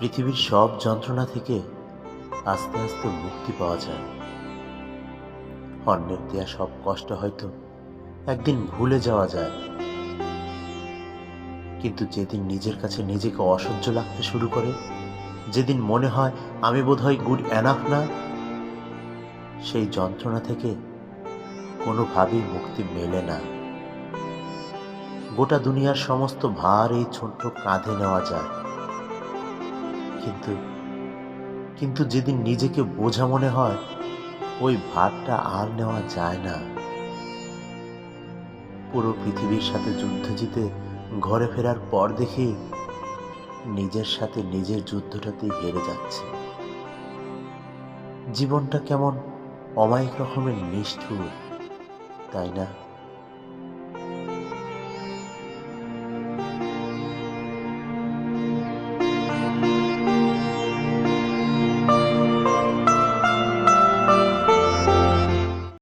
পৃথিবীর সব যন্ত্রণা থেকে আস্তে আস্তে মুক্তি পাওয়া যায়। অন্যের দেয়া সব কষ্ট হয়তো একদিন ভুলে যাওয়া যায়। কিন্তু যেদিন নিজের কাছে নিজেকে অসহ্য লাগতে শুরু করে, যেদিন মনে হয় আমি বোধহয় গুড এনাফ না, সেই যন্ত্রণা থেকে কোনোভাবেই মুক্তি মেলে না। গোটা দুনিয়ার সমস্ত ভার এই ছোট্ট কাঁধে নেওয়া যায়। কিন্তু কিন্তু যেদিন নিজেকে বোঝা মনে হয়, ওই ভারটা আর নেওয়া যায় না। পুরো পৃথিবীর সাথে যুদ্ধ জিতে ঘরে ফেরার পর দেখি নিজের সাথে নিজের যুদ্ধটাতেই হেরে যাচ্ছে। জীবনটা কেমন অমায়িক রকমের নিষ্ঠুর, তাই না?